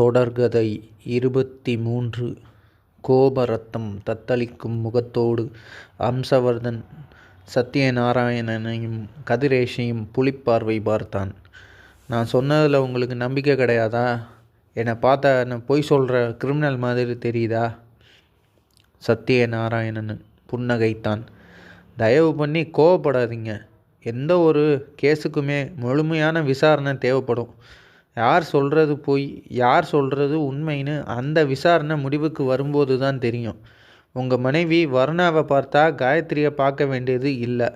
தொடர்கதை இருபத்தி மூன்று கோபரத்தம் தத்தளிக்கும் முகத்தோடு அம்சவர்தன் சத்யநாராயணனையும் கதிரேஷையும் புலிப்பார்வை பார்த்தான். நான் சொன்னதில் உங்களுக்கு நம்பிக்கை கிடையாதா? என்னை பார்த்தா நான் பொய் சொல்கிற கிரிமினல் மாதிரி தெரியுதா? சத்யநாராயணன் புன்னகைத்தான். தயவு பண்ணி கோவப்படாதீங்க. எந்த ஒரு கேஸுக்குமே முழுமையான விசாரணை தேவைப்படும். யார் சொல்கிறது பொய் யார் சொல்கிறது உண்மைன்னு அந்த விசாரணை முடிவுக்கு வரும்போது தான் தெரியும். உங்கள் மனைவி வர்ணாவை பார்த்தா காயத்ரியை பார்க்க வேண்டியது இல்லை.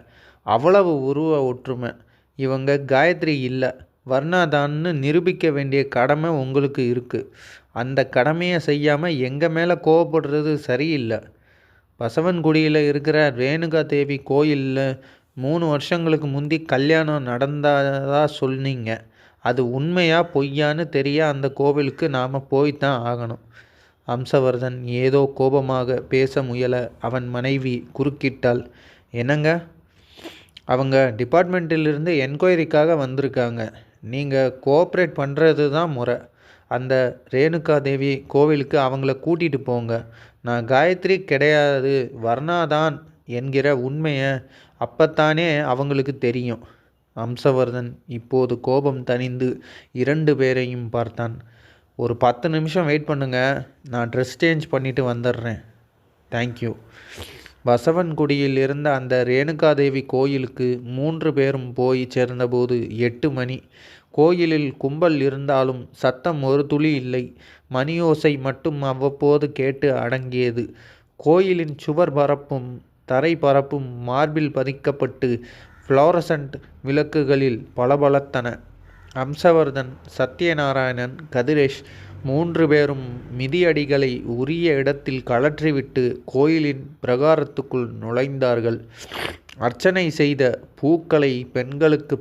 அவ்வளவு உருவ ஒற்றுமை. இவங்க காயத்ரி இல்லை வர்ணாதான்னு நிரூபிக்க வேண்டிய கடமை உங்களுக்கு இருக்குது அந்த கடமையை செய்யாமல் எங்கள் மேலே கோவப்படுறது சரியில்லை. பசவன்குடியில் இருக்கிற ரேணுகா தேவி கோயிலில் மூணு வருஷங்களுக்கு முந்தி கல்யாணம் நடந்ததாக சொன்னீங்க. அது உண்மையா பொய்யான்னு தெரிய அந்த கோவிலுக்கு நாம் போய்த்தான் ஆகணும். அம்சவர்தன் ஏதோ கோபமாக பேச முயல அவன் மனைவி குறுக்கிட்டாள். என்னங்க? அவங்க டிபார்ட்மெண்ட்டிலிருந்து என்கொயரிக்காக வந்திருக்காங்க. நீங்கள் கோஆப்ரேட் பண்ணுறது தான் முறை. அந்த ரேணுகா தேவி கோவிலுக்கு அவங்கள கூட்டிகிட்டு போங்க. நான் காயத்ரி கிடையாது வர்ணாதான் என்கிற உண்மையை அப்பத்தானே அவங்களுக்கு தெரியும். அம்சவர்தன் இப்போது கோபம் தணிந்து இரண்டு பேரையும் பார்த்தான். ஒரு பத்து நிமிஷம் வெயிட் பண்ணுங்க. நான் ட்ரெஸ் சேஞ்ச் பண்ணிட்டு வந்துடுறேன். தேங்க்யூ. வசவன்குடியில் இருந்த அந்த ரேணுகாதேவி கோயிலுக்கு மூன்று பேரும் போய் சேர்ந்தபோது எட்டு மணி. கோயிலில் கும்பல் இருந்தாலும் சத்தம் ஒரு துளி இல்லை. மணியோசை மட்டும் அவ்வப்போது கேட்டு அடங்கியது. கோயிலின் சுவர் பரப்பும் தரை பரப்பும் மார்பில் பதிக்கப்பட்டு ஃப்ளோரசன்ட் விளக்குகளில் பளபளத்தன. அம்சவர்தன் சத்யநாராயணன் கதிரேஷ் மூன்று பேரும் மிதியடிகளை உரிய இடத்தில் கழற்றிவிட்டு கோயிலின் பிரகாரத்துக்குள் நுழைந்தார்கள். அர்ச்சனை செய்த பூக்களை பெண்களுக்கு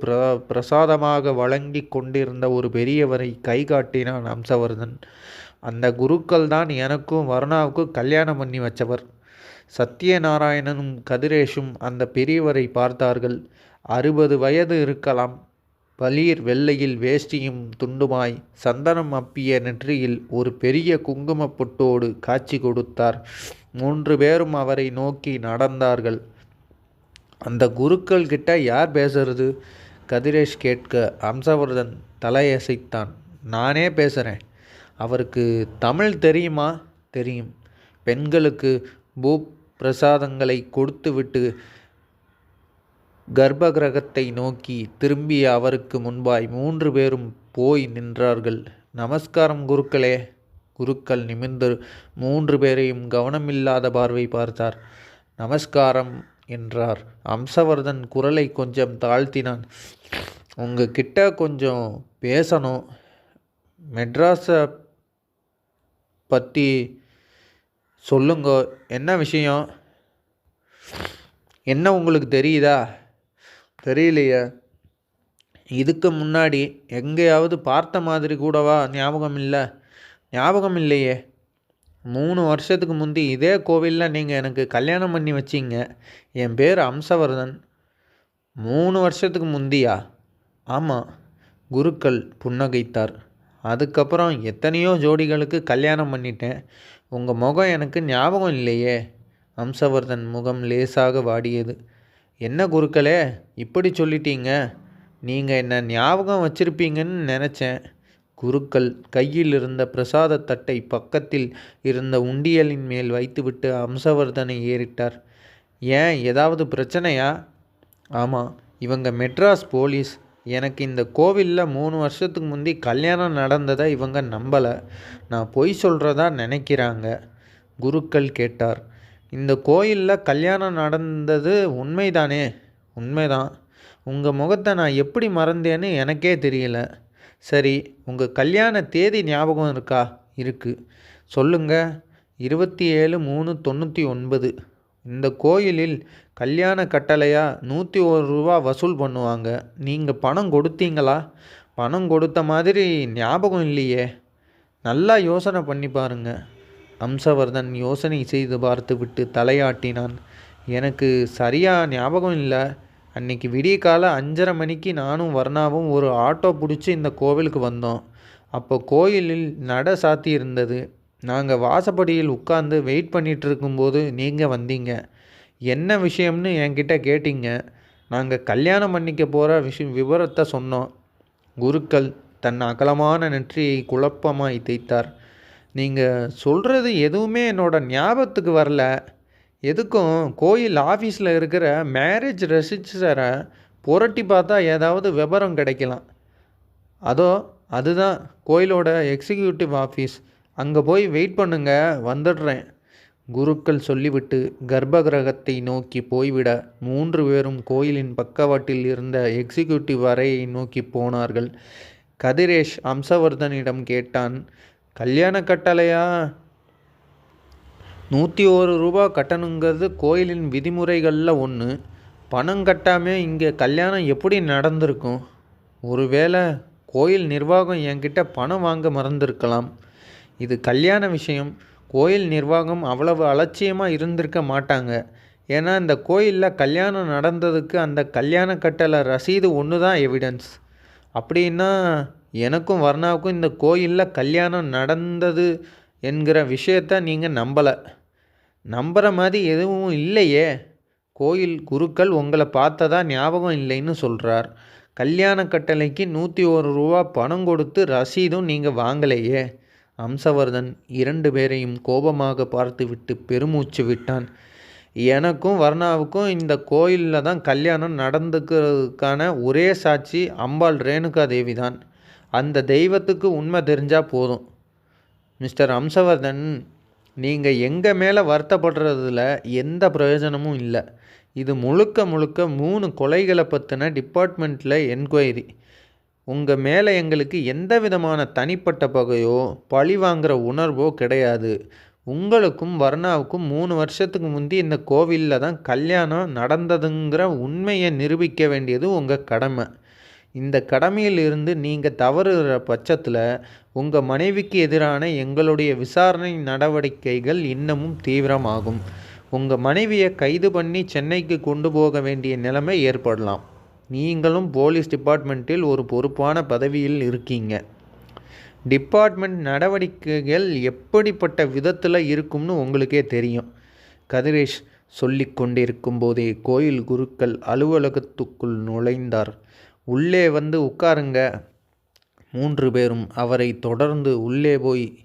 பிரசாதமாக வழங்கிக் கொண்டிருந்த ஒரு பெரியவரை கை காட்டினான் அம்சவர்தன். அந்த குருக்கள் தான் எனக்கும் வர்ணாவுக்கும் கல்யாணம் பண்ணி வச்சவர். சத்யநாராயணனும் கதிரேஷும் அந்த பெரியவரை பார்த்தார்கள். அறுபது வயது இருக்கலாம். பளீர் வெள்ளையில் வேஷ்டியும் துண்டுமாய் சந்தனம் அப்பிய நெற்றியில் ஒரு பெரிய குங்குமப் பொட்டோடு காட்சி கொடுத்தார். மூன்று பேரும் அவரை நோக்கி நடந்தார்கள். அந்த குருக்கள் கிட்ட யார் பேசுறது? கதிரேஷ் கேட்க அம்சவர்தன் தலையசைத்தான். நானே பேசுகிறேன் அவருக்கு தமிழ் தெரியுமா? தெரியும். பெண்களுக்கு பூப் பிரசாதங்களை கொடுத்துவிட்டு கர்ப்பகிருகத்தை நோக்கி திரும்பிய அவருக்கு முன்பாய் மூன்று பேரும் போய் நின்றார்கள். நமஸ்காரம் குருக்களே. குருக்கள் நிமிர்ந்து மூன்று பேரையும் கவனமில்லாத பார்வை பார்த்தார். நமஸ்காரம் என்றார். அம்சவர்தன் குரலை கொஞ்சம் தாழ்த்தினான். உங்ககிட்ட கொஞ்சம் பேசணும். மெட்ராஸை பற்றி சொல்லுங்க. என்ன விஷயம்? என்ன உங்களுக்கு தெரியுதா? தெரியலையே. இதுக்கு முன்னாடி எங்கேயாவது பார்த்த மாதிரி கூடவா ஞாபகம் இல்லை? ஞாபகம் இல்லையே. மூணு வருஷத்துக்கு முந்தி இதே கோவிலில் நீங்கள் எனக்கு கல்யாணம் பண்ணி வச்சிங்க என் பேர் அம்சவர்தன். மூணு வருஷத்துக்கு முந்தியா? ஆமாம். குருக்கள் புன்னகைத்தார். அதுக்கப்புறம் எத்தனையோ ஜோடிகளுக்கு கல்யாணம் பண்ணிட்டேன். உங்கள் முகம் எனக்கு ஞாபகம் இல்லையே. அம்சவர்தன் முகம் லேசாக வாடியது. என்ன குருக்களே இப்படி சொல்லிட்டீங்க. நீங்கள் என்ன ஞாபகம் வச்சிருப்பீங்கன்னு நினச்சேன் குருக்கள் கையில் இருந்த பிரசாதத் தட்டை பக்கத்தில் இருந்த உண்டியலின் மேல் வைத்துவிட்டு அம்சவர்தனை ஏறிட்டார். ஏன் ஏதாவது பிரச்சனையா? ஆமாம். இவங்க மெட்ராஸ் போலீஸ். எனக்கு இந்த கோவிலில் மூணு வருஷத்துக்கு முந்தி கல்யாணம் நடந்ததை இவங்க நம்பலை. நான் பொய் சொல்கிறதா நினைக்கிறாங்க. குருக்கள் கேட்டார். இந்த கோயிலில் கல்யாணம் நடந்தது உண்மைதானே? உண்மைதான். உங்கள் முகத்தை நான் எப்படி மறந்தேன்னு எனக்கே தெரியல. சரி உங்கள் கல்யாண தேதி ஞாபகம் இருக்கா? இருக்குது சொல்லுங்கள் இருபத்தி ஏழு மூணு தொண்ணூற்றி ஒன்பது. இந்த கோயிலில் கல்யாண கட்டளையாக நூற்றி ஒரு ரூபா வசூல் பண்ணுவாங்க. நீங்கள் பணம் கொடுத்தீங்களா? பணம் கொடுத்த மாதிரி ஞாபகம் இல்லையே. நல்லா யோசனை பண்ணி பாருங்க. அம்சவர்தன் யோசனை செய்து பார்த்துவிட்டு தலையாட்டினான். எனக்கு சரியாக ஞாபகம் இல்லை. அன்னைக்கு விடிய காலை அஞ்சரை மணிக்கு நானும் வர்ணாவும் ஒரு ஆட்டோ பிடிச்சி இந்த கோவிலுக்கு வந்தோம். அப்போ கோயிலில் நட சாத்தி இருந்தது நாங்கள் வாசப்படியில் உட்கார்ந்து வெயிட் பண்ணிகிட்டு இருக்கும்போது நீங்கள் வந்தீங்க. என்ன விஷயம்னு என்கிட்ட கேட்டீங்க. நாங்கள் கல்யாணம் பண்ணிக்க போகிற விஷயம் விவரத்தை சொன்னோம். குருக்கள் தன் அகலமான நெற்றியை குழப்பமாய் தைத்தார் நீங்கள் சொல்கிறது எதுவுமே என்னோட ஞாபகத்துக்கு வரல. எதுக்கும் கோயில் ஆஃபீஸில் இருக்கிற மேரேஜ் ரெசிஸ்டரை புரட்டி பார்த்தா ஏதாவது விவரம் கிடைக்கலாம். அதோ அதுதான் கோயிலோட எக்ஸிக்யூட்டிவ் ஆஃபீஸ் அங்கே போய் வெயிட் பண்ணுங்க வந்துடுறேன். குருக்கள் சொல்லிவிட்டு கர்ப்பகிரகத்தை நோக்கி போய்விட மூன்று பேரும் கோயிலின் பக்கவாட்டில் இருந்த எக்ஸிக்யூட்டிவ் அறையை நோக்கி போனார்கள். கதிரேஷ் அம்சவர்தனிடம் கேட்டான் கல்யாண கட்டளையா? நூற்றி ஒரு ரூபா கட்டணுங்கிறது கோயிலின் விதிமுறைகளில் ஒன்று பணம் கட்டாமல் இங்கே கல்யாணம் எப்படி நடந்திருக்கும்? ஒருவேளை கோயில் நிர்வாகம் என்கிட்ட பணம் வாங்க மறந்திருக்கலாம். இது கல்யாண விஷயம். கோயில் நிர்வாகம் அவ்வளவு அலட்சியமாக இருந்திருக்க மாட்டாங்க. ஏன்னா இந்த கோயிலில் கல்யாணம் நடந்ததுக்கு அந்த கல்யாண கட்டளை ரசீது ஒன்று தான் எவிடன்ஸ் அப்படின்னா எனக்கும் வர்ணாவுக்கும் இந்த கோயிலில் கல்யாணம் நடந்தது என்கிற விஷயத்த நீங்கள் நம்பலை. நம்புகிற மாதிரி எதுவும் இல்லையே. கோயில் குருக்கள் உங்களை பார்த்ததா ஞாபகம் இல்லைன்னு சொல்கிறார் கல்யாண கட்டளைக்கு நூற்றி ஒரு ரூபா பணம் கொடுத்து ரசீதும் நீங்கள் வாங்கலையே. அம்சவர்தன் இரண்டு பேரையும் கோபமாக பார்த்துவிட்டு பெருமூச்சு விட்டான். எனக்கும் வர்ணாவுக்கும் இந்த கோயிலில் தான் கல்யாணம் நடந்துக்கிறதுக்கான ஒரே சாட்சி அம்பாள் ரேணுகா தேவி தான். அந்த தெய்வத்துக்கு உண்மை தெரிஞ்சால் போதும். மிஸ்டர் அம்சவர்தன் நீங்கள் எங்கள் மேலே வருத்தப்படுறதுல எந்த பிரயோஜனமும் இல்லை. இது முழுக்க முழுக்க மூணு கொலைகளை பற்றின டிபார்ட்மெண்ட்டில் என்கொயரி. உங்கள் மேலே எங்களுக்கு எந்த விதமான தனிப்பட்ட பகையோ பழி வாங்குகிற உணர்வோ கிடையாது. உங்களுக்கும் வர்ணாவுக்கும் மூணு வருஷத்துக்கு முந்தி இந்த கோவிலில் தான் கல்யாணம் நடந்ததுங்கிற உண்மையை நிரூபிக்க வேண்டியது உங்கள் கடமை. இந்த கடமையிலிருந்து நீங்கள் தவறுகிற பட்சத்தில் உங்கள் மனைவிக்கு எதிரான எங்களுடைய விசாரணை நடவடிக்கைகள் இன்னமும் தீவிரமாகும். உங்கள் மனைவியை கைது பண்ணி சென்னைக்கு கொண்டு போக வேண்டிய நிலைமை ஏற்படலாம். நீங்களும் போலீஸ் டிபார்ட்மெண்ட்டில் ஒரு பொறுப்பான பதவியில் இருக்கீங்க. டிபார்ட்மெண்ட் நடவடிக்கைகள் எப்படிப்பட்ட விதத்தில் இருக்கும்னு உங்களுக்கே தெரியும். கதிரேஷ் சொல்லி கொண்டிருக்கும் போதே கோயில் குருக்கள் அலுவலகத்துக்குள் நுழைந்தார். உள்ளே வந்து உட்காருங்க. மூன்று பேரும் அவரை தொடர்ந்து உள்ளே போய்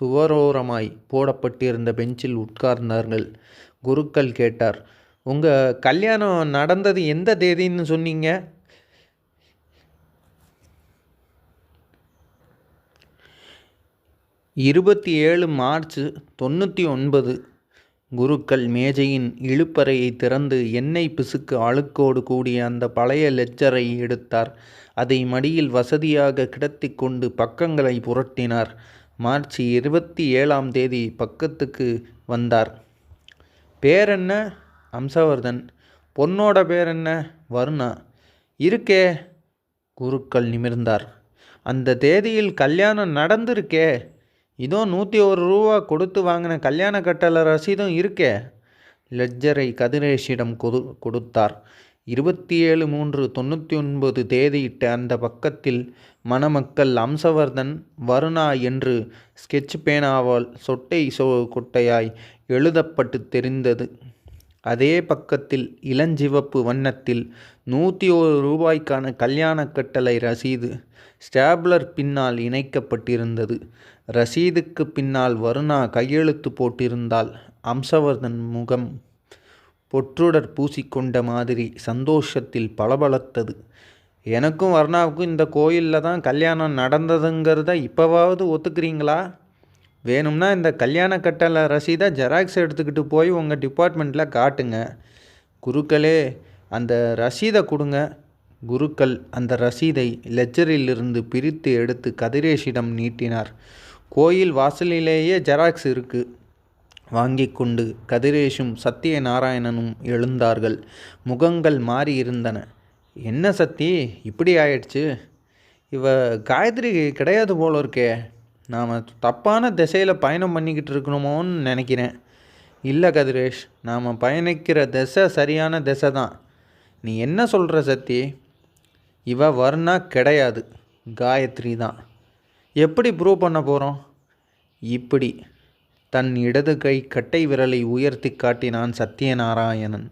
சுவரோரமாய் போடப்பட்டிருந்த பெஞ்சில் உட்கார்ந்தார்கள். குருக்கள் கேட்டார் உங்கள் கல்யாணம் நடந்தது எந்த தேதின்னு சொன்னீங்க? இருபத்தி ஏழு மார்ச் தொண்ணூற்றி ஒன்பது. குருக்கள் மேஜையின் இழுப்பறையை திறந்து எண்ணெய் பிசுக்கு அழுக்கோடு கூடிய அந்த பழைய லெஜரை எடுத்தார். அதை மடியில் வசதியாக கிடத்தி கொண்டு பக்கங்களை புரட்டினார். மார்ச் இருபத்தி ஏழாம் தேதி பக்கத்துக்கு வந்தார். பேர் என்ன? அம்சவர்தன் பொண்ணோட பேர் என்ன வருணா. இருக்கே. குருக்கள் நிமிர்ந்தார். அந்த தேதியில் கல்யாணம் நடந்திருக்கே. இதோ நூற்றி ஒரு ரூபா கொடுத்து வாங்கின கல்யாண கட்டளை ரசீதும் இருக்கே. லெட்ஜரை கதிரேஷிடம் கொடு கொடுத்தார். இருபத்தி ஏழு மூன்று தொண்ணூற்றி ஒன்பது தேதியிட்ட அந்த பக்கத்தில் மணமக்கள் அம்சவர்தன் வருணா என்று ஸ்கெட்ச் பேனாவால் சொட்டை சொ கொட்டையாய் எழுதப்பட்டு தெரிந்தது. அதே பக்கத்தில் இளஞ்சிவப்பு வண்ணத்தில் நூற்றி ஒரு ரூபாய்க்கான கல்யாண கட்டளை ரசீது ஸ்டாப்லர் பின்னால் இணைக்கப்பட்டிருந்தது. ரசீதுக்கு பின்னால் வருணா கையெழுத்து போட்டிருந்தால் அம்சவர்தன் முகம் பொற்றுடர் பூசிக்கொண்ட மாதிரி சந்தோஷத்தில் பளபளத்தது. எனக்கும் வர்ணாவுக்கும் இந்த கோயிலில் தான் கல்யாணம் நடந்ததுங்கிறத இப்போவாவது ஒத்துக்கிறீங்களா? வேணும்னா இந்த கல்யாண கட்டளை ரசீதை ஜெராக்ஸ் எடுத்துக்கிட்டு போய் உங்கள் டிபார்ட்மெண்ட்டில் காட்டுங்க. குருக்களே அந்த ரசீதை கொடுங்க. குருக்கள் அந்த ரசீதை லெஜரிலிருந்து பிரித்து எடுத்து கதிரேஷிடம் நீட்டினார். கோயில் வாசலிலேயே ஜெராக்ஸ் இருக்கு. வாங்கி கொண்டு கதிரேஷும் சத்தியநாராயணனும் எழுந்தார்கள். முகங்கள் மாறியிருந்தன என்ன சத்தி? இப்படி ஆயிடுச்சு. இவ காயத்ரி கிடையாது போல இருக்கே. நாம் தப்பான திசையில் பயணம் பண்ணிக்கிட்டு இருக்கணுமோன்னு நினைக்கிறேன். இல்லை கதிரேஷ் நாம் பயணிக்கிற திசை சரியான திசை தான். நீ என்ன சொல்கிற சத்தி? இவ வர்ணா கிடையாது. காயத்ரி தான். எப்படி ப்ரூவ் பண்ண போகிறோம் இப்படி. தன் இடது கை கட்டை விரலை உயர்த்தி காட்டினான் சத்யநாராயணன்.